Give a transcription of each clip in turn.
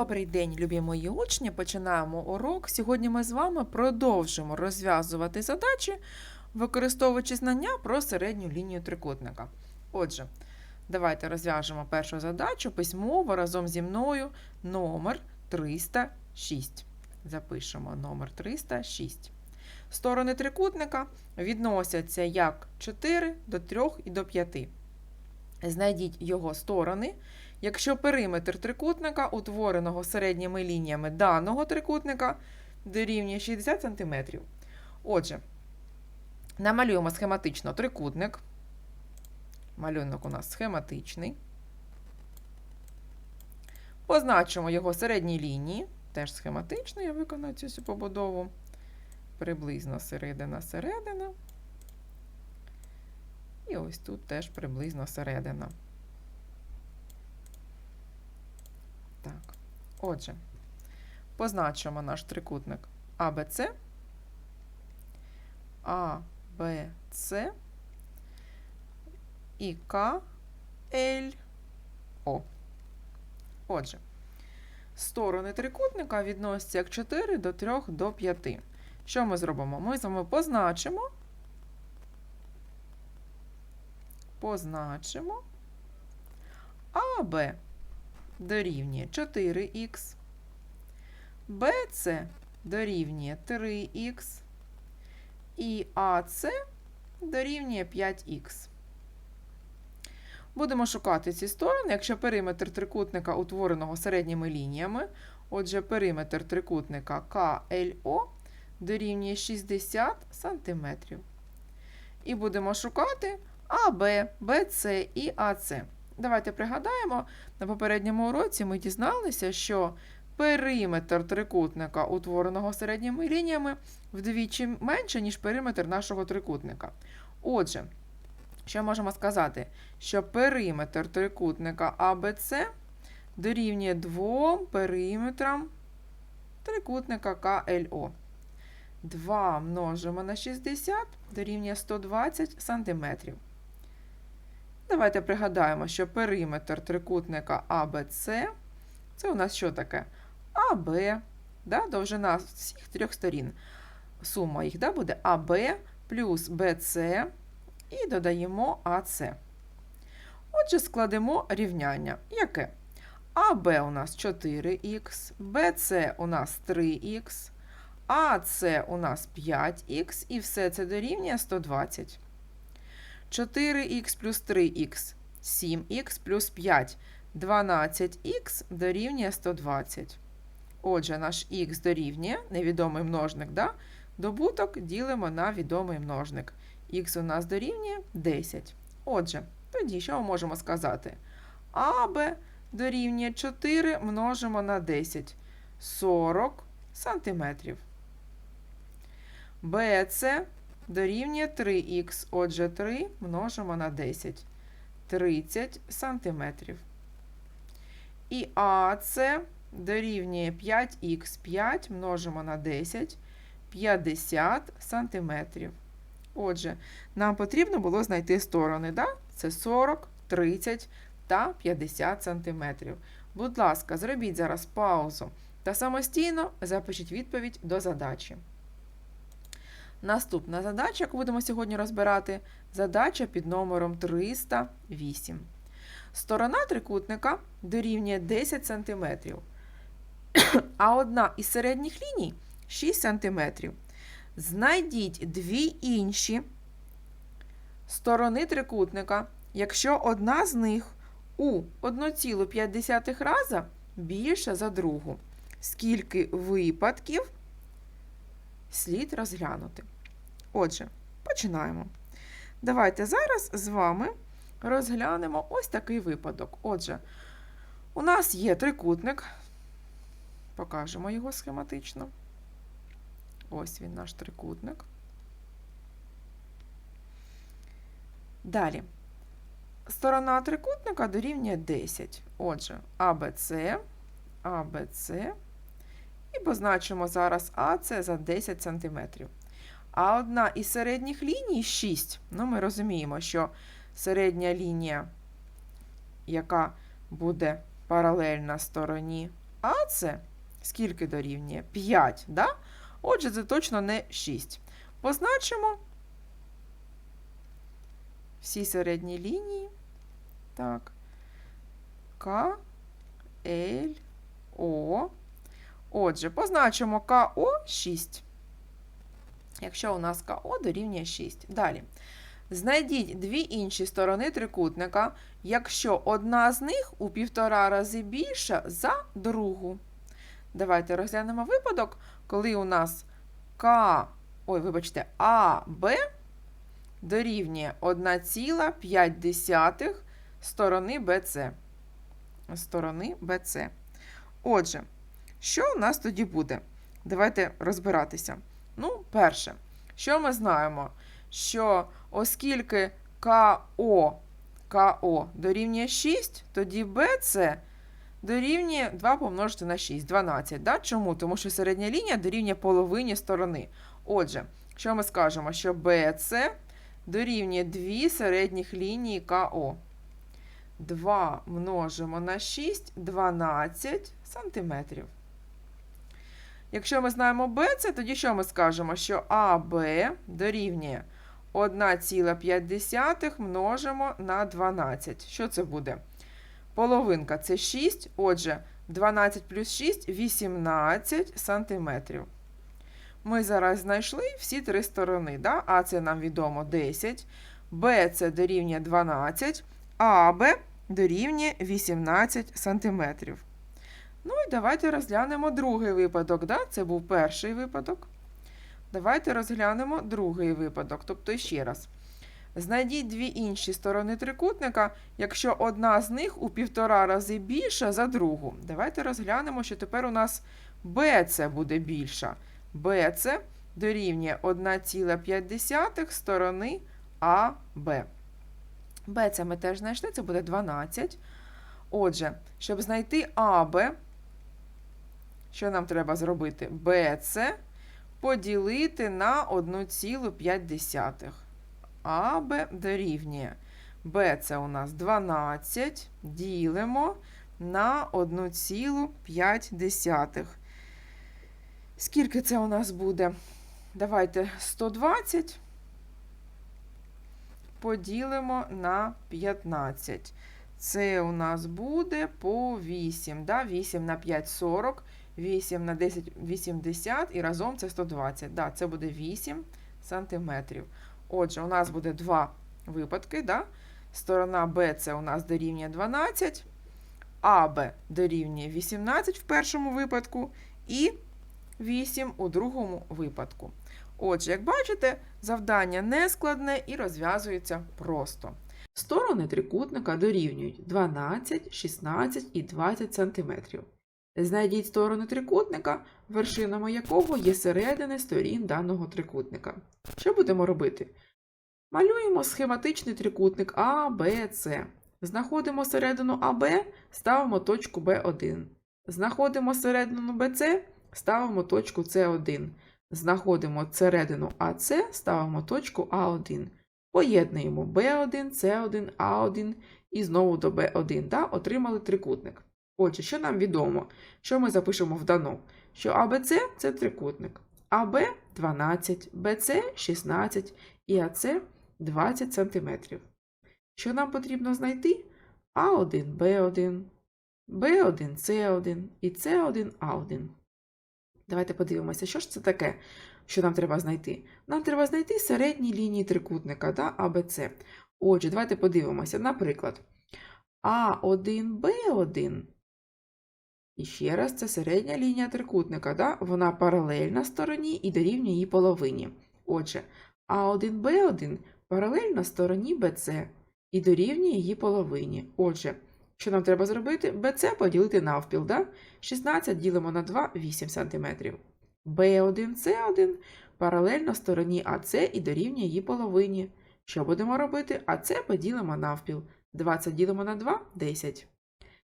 Добрий день, любі мої учні. Починаємо урок. Сьогодні ми з вами продовжимо розв'язувати задачі, використовуючи знання про середню лінію трикутника. Отже, давайте розв'яжемо першу задачу письмово разом зі мною номер 306. Запишемо номер 306. Сторони трикутника відносяться як 4 до 3 і до 5. Знайдіть його сторони. Якщо периметр трикутника, утвореного середніми лініями даного трикутника, дорівнює 60 см. Отже, намалюємо схематично трикутник. Малюнок у нас схематичний. Позначимо його середні лінії. Теж схематично, я виконую цю побудову. Приблизно середина середина. І ось тут теж приблизно середина. Так, отже, позначимо наш трикутник АБЦ, АБЦ і КЛО. Отже, сторони трикутника відносяться як 4 до 3 до 5. Що ми зробимо? Ми з вами позначимо, позначимо АБ дорівнює 4х, BC дорівнює 3х і АС дорівнює 5х. Будемо шукати ці сторони, якщо периметр трикутника утвореного середніми лініями, отже, периметр трикутника КЛО дорівнює 60 см. І будемо шукати АБ, БЦ і АС. Давайте пригадаємо, на попередньому уроці ми дізналися, що периметр трикутника, утвореного середніми лініями, вдвічі менше, ніж периметр нашого трикутника. Отже, що можемо сказати? Що периметр трикутника АБЦ дорівнює двом периметрам трикутника КЛО. 2 множимо на 60 дорівнює 120 см. Давайте пригадаємо, що периметр трикутника АБЦ це у нас що таке? АБ, да, довжина всіх трьох сторін. Сума їх да, буде АБ плюс БЦ і додаємо АЦ. Отже, складемо рівняння. Яке? АБ у нас 4х, БЦ у нас 3х, АЦ у нас 5х, і все це дорівнює 120. 4х плюс 3х 7х плюс 5 12х дорівнює 120. Отже, наш х дорівнює невідомий множник, да? добуток ділимо на відомий множник. Х у нас дорівнює 10. Отже, тоді що ми можемо сказати? АБ дорівнює 4 множимо на 10 40 сантиметрів. БЦ дорівнює 3х, отже, 3 множимо на 10 30 сантиметрів. І АЦ дорівнює 5х 5 множимо на 10 50 сантиметрів. Отже, нам потрібно було знайти сторони, да? це 40, 30 та 50 сантиметрів. Будь ласка, зробіть зараз паузу та самостійно запишіть відповідь до задачі. Наступна задача, яку будемо сьогодні розбирати, задача під номером 308. Сторона трикутника дорівнює 10 см, а одна із середніх ліній 6 см. Знайдіть дві інші сторони трикутника, якщо одна з них у 1,5 раза більша за другу. Скільки випадків слід розглянути? Отже, починаємо. Давайте зараз з вами розглянемо ось такий випадок. Отже, у нас є трикутник, покажемо його схематично. Ось він наш трикутник. Далі. Сторона трикутника дорівнює 10. Отже, АБЦ, АБЦ. І позначимо зараз АЦ за 10 см. А одна із середніх ліній 6. Ну, ми розуміємо, що середня лінія, яка буде паралельна стороні АС скільки дорівнює? 5, да? Отже, це точно не 6. Позначимо всі середні лінії. Так. К, Л, О. Отже, позначимо КО 6. Якщо у нас КО дорівнює 6. Далі. Знайдіть дві інші сторони трикутника, якщо одна з них у півтора рази більша за другу. Давайте розглянемо випадок, коли у нас К, ой, вибачте, АБ дорівнює 1,5 сторони БЦ. Сторони БЦ. Отже, що у нас тоді буде? Давайте розбиратися. Ну, перше, що ми знаємо? Що оскільки КО, КО дорівнює 6, тоді БЦ дорівнює 2 помножити на 6, 12. Да? Чому? Тому що середня лінія дорівнює половині сторони. Отже, що ми скажемо? Що БЦ дорівнює 2 середніх лінії КО. 2 множимо на 6, 12 сантиметрів. Якщо ми знаємо BC, тоді що ми скажемо? Що АБ дорівнює 1,5 множимо на 12. Що це буде? Половинка це 6, отже, 12 плюс 6 18 сантиметрів. Ми зараз знайшли всі три сторони. Да? А це нам відомо 10, Б це дорівнює 12, а АБ дорівнює 18 сантиметрів. Ну і давайте розглянемо другий випадок. Да? Це був перший випадок. Давайте розглянемо другий випадок. Тобто ще раз. Знайдіть дві інші сторони трикутника, якщо одна з них у півтора рази більша за другу. Давайте розглянемо, що тепер у нас BC буде більша. BC дорівнює 1,5 сторони АБ. BC ми теж знайшли, це буде 12. Отже, щоб знайти АБ, що нам треба зробити? BC поділити на 1,5. АБ дорівнює. Б це у нас 12. Ділимо на 1,5. Скільки це у нас буде? Давайте 120 поділимо на 15. Це у нас буде по 8. Да? 8 на 5 40, 8 на 10 80 і разом це 120. Да, Це буде 8 сантиметрів. Отже, у нас буде два випадки. Да? Сторона Б це у нас дорівнює 12, АБ дорівнює 18 в першому випадку і 8 у другому випадку. Отже, як бачите, завдання не складне і розв'язується просто. Сторони трикутника дорівнюють 12, 16 і 20 см. Знайдіть сторони трикутника, вершинами якого є середини сторін даного трикутника. Що будемо робити? Малюємо схематичний трикутник А, Б, С. Знаходимо середину АБ, ставимо точку Б1. Знаходимо середину БЦ, ставимо точку С1. Знаходимо середину АС, ставимо точку А1. Поєднуємо B1, C1, A1 і знову до B1. Да? Отримали трикутник. Отже, що нам відомо? Що ми запишемо в дано? Що АБЦ це трикутник. АБ 12, БЦ 16 і АЦ 20 см. Що нам потрібно знайти? А1, Б1, Б1, С1 і С1, А1. Давайте подивимося, що ж це таке, що нам треба знайти. Нам треба знайти середні лінії трикутника да, АБЦ. Отже, давайте подивимося. Наприклад, А1, Б1. І ще раз, це середня лінія трикутника. Да? Вона паралельна стороні і дорівнює її половині. Отже, А1, Б1 паралельна стороні BC і дорівнює її половині. Отже, що нам треба зробити? BC поділити навпіл. Да? 16 ділимо на 2 8 см. B1, C1 паралельно стороні АС і дорівнює її половині. Що будемо робити? АС поділимо навпіл. 20 ділимо на 2 10.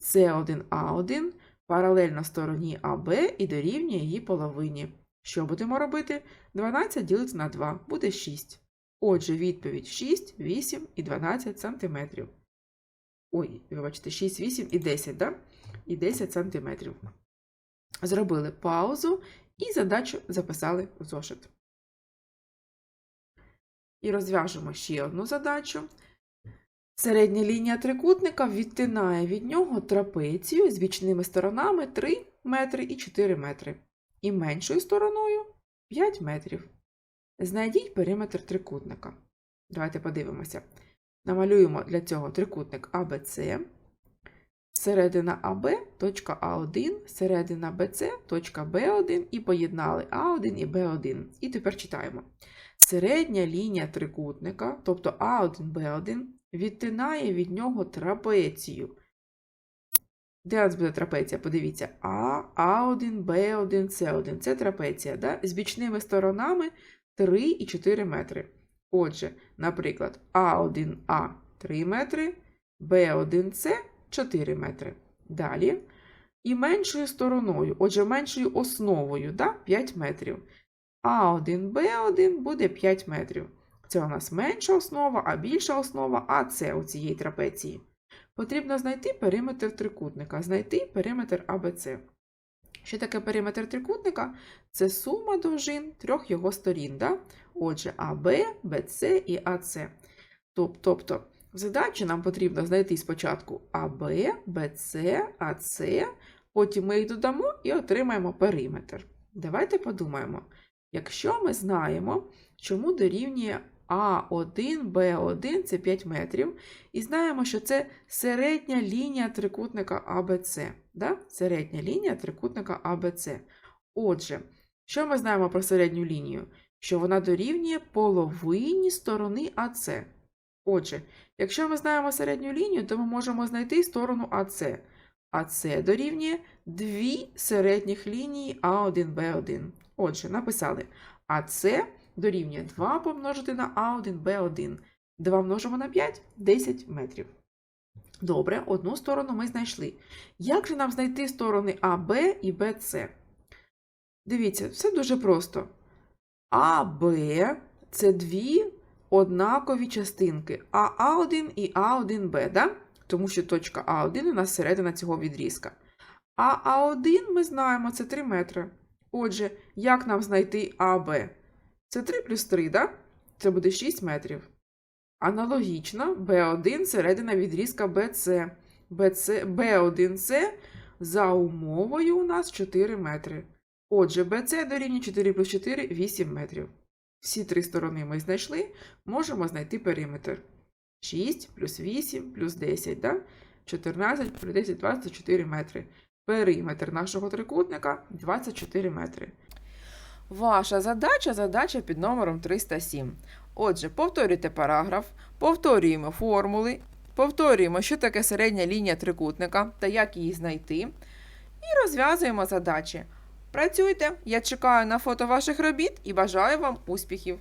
С1А1 паралельно стороні АБ і дорівнює її половині. Що будемо робити? 12 ділити на 2 буде 6. Отже, відповідь 6, 8 і 12 сантиметрів. Ой, вибачте, 6, 8 і 10, да? І 10 сантиметрів. зробили паузу і задачу записали в зошит. І розв'яжемо ще одну задачу. Середня лінія трикутника відтинає від нього трапецію з бічними сторонами 3 метри і 4 метри, і меншою стороною 5 метрів. Знайдіть периметр трикутника. Давайте подивимося. Намалюємо для цього трикутник ABC, середина АБ, точка А1, середина БЦ, точка Б1 і поєднали А1 і Б1. І тепер читаємо. Середня лінія трикутника, тобто А1, Б1, відтинає від нього трапецію. Де у нас буде трапеція? Подивіться, А, А1, Б1, С1. Це трапеція, да? з бічними сторонами 3 і 4 метри. Отже, наприклад, А1А 3 метри, Б1С 4 метри. Далі. І меншою стороною, отже, меншою основою да? 5 метрів. А1Б1 буде 5 метрів. Це у нас менша основа, а більша основа АС у цієї трапеції. Потрібно знайти периметр трикутника, знайти периметр АБЦ. Що таке периметр трикутника? Це сума довжин трьох його сторін. Да? Отже, АБ, БЦ і АЦ. Тобто, в задачі нам потрібно знайти спочатку АБ, БЦ, АЦ, потім ми їх додамо і отримаємо периметр. Давайте подумаємо. Якщо ми знаємо, чому дорівнює А1, Б1 це 5 метрів, і знаємо, що це середня лінія трикутника АБЦ. Да? Середня лінія трикутника АБЦ. Отже, що ми знаємо про середню лінію? Що вона дорівнює половині сторони АЦ. Отже, якщо ми знаємо середню лінію, то ми можемо знайти сторону АЦ. АЦ дорівнює дві середніх лінії А1, Б1. Отже, написали АЦ дорівнює 2 помножити на А1, Б1. 2 множимо на 5 10 метрів. Добре, одну сторону ми знайшли. Як же нам знайти сторони АБ і БЦ? Дивіться, все дуже просто. АБ це дві однакові частинки а А1 і А1Б, да? тому що точка А1 у нас середина цього відрізка. А А1 ми знаємо, це 3 метри. Отже, як нам знайти АБ? Це 3 плюс 3, да? Це буде 6 метрів. Аналогічно, B1 середина відрізка BC. BC B1C за умовою у нас 4 метри. Отже, BC дорівнює 4 плюс 4 8 метрів. Всі три сторони ми знайшли, можемо знайти периметр. 6 плюс 8 плюс 10, да? 14 плюс 10 24 метри. Периметр нашого трикутника 24 метри. Ваша задача задача під номером 307. Отже, повторюйте параграф, повторюємо формули, повторюємо, що таке середня лінія трикутника та як її знайти. І розв'язуємо задачі. Працюйте, я чекаю на фото ваших робіт і бажаю вам успіхів!